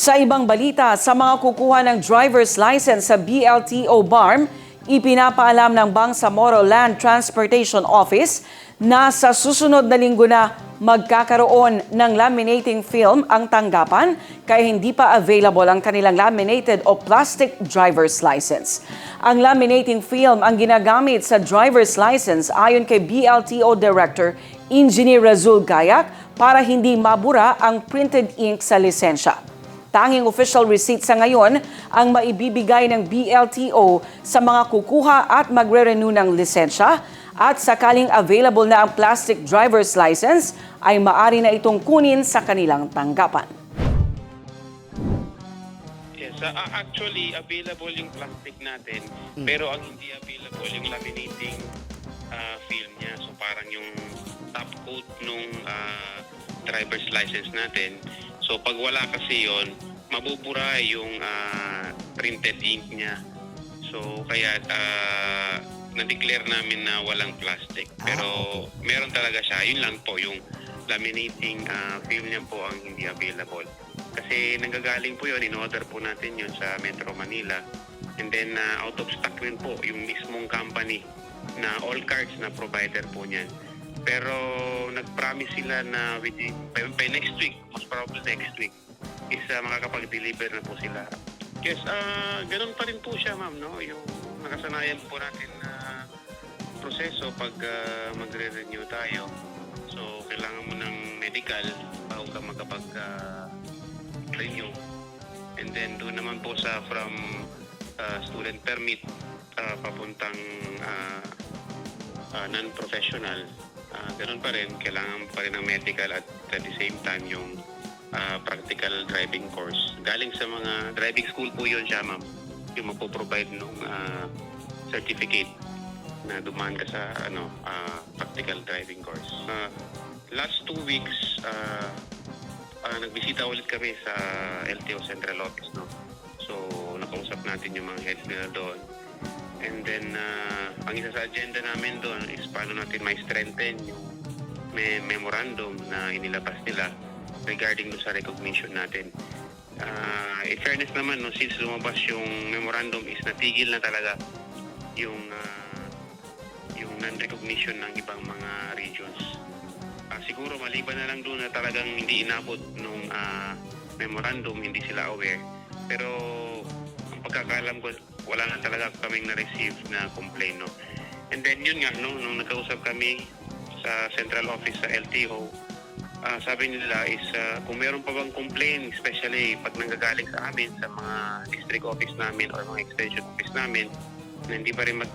Sa ibang balita, sa mga kukuha ng driver's license sa BLTO BARM, ipinapaalam ng Bangsamoro Land Transportation Office na sa susunod na linggo na magkakaroon ng laminating film ang tanggapan kaya hindi pa available ang kanilang laminated o plastic driver's license. Ang laminating film ang ginagamit sa driver's license ayon kay BLTO Director Engineer Razul Gayak para hindi mabura ang printed ink sa lisensya. Tanging official receipt sa ngayon ang maibibigay ng BLTO sa mga kukuha at magre-renew ng lisensya at sakaling available na ang plastic driver's license ay maari na itong kunin sa kanilang tanggapan. Yes, uh, uh, actually available yung plastic natin, pero ang hindi available yung laminating uh, film niya. So parang yung top coat nung uh, driver's license natin. So pag wala kasi yon, mabubura yung uh, printed ink niya. So kaya uh, na-declare namin na walang plastic. Pero meron talaga siya. Yun lang po yung laminating uh, film niya po ang hindi available. Kasi nanggagaling po yun, in-order po natin yun sa Metro Manila. And then uh, out of stock rin po yung mismong company na all cards na provider po niyan. Pero nag-promise sila na within, by, by next week, most probably next week, is uh, makakapag-deliver na po sila. Yes, ah ganun pa rin po siya ma'am, no? Yung nakasanayan po natin na proseso pag ah, magre-renew tayo. So, kailangan mo ng medical bago ka makapag-renew. And then, doon naman po sa from ah, student permit ah, papuntang ah, ah, non-professional, ah, ganun pa rin. Kailangan pa rin ng medical at at the same time yung ah, practical driving course. Galing sa mga driving school po yun siya, ma'am. Yung magpo-provide ng certificate na dumaan ka sa ano ah, practical driving course. Ah, last two weeks, ah, ah, nagbisita ulit kami sa LTO Central Office. No? So, nakausap natin yung mga heads nila doon. And then, ah, ang isa sa agenda namin doon is paano natin may strengthen yung may memorandum na inilabas nila regarding sa recognition natin. Ah, in fairness naman, no, since lumabas yung memorandum is natigil na talaga yung ah, yung non-recognition ng ibang mga regions. Ah, siguro maliban na lang doon na talagang hindi inabot nung ah, memorandum, hindi sila aware. Pero pagkakaalam ko, wala na talaga kaming na-receive na complaint. No? And then yun nga, no, nung nagkausap kami sa central office sa LTO, ah, sabi nila is ah, kung meron pa bang complaint, especially pag nanggagaling sa amin sa mga district office namin or mga extension office namin, na hindi pa rin mag-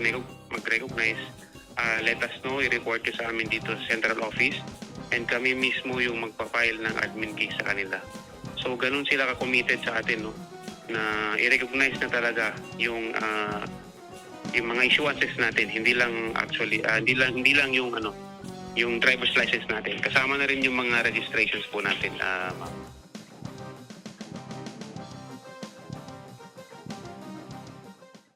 mag-recognize, ah, let us know, i-report nyo sa amin dito sa central office and kami mismo yung magpa-file ng admin case sa kanila. So ganun sila ka-committed sa atin no na i-recognize na talaga yung ah, yung mga issuances natin, hindi lang actually ah, hindi lang hindi lang yung ano yung driver's license natin. Kasama na rin yung mga registrations po natin. ma'am.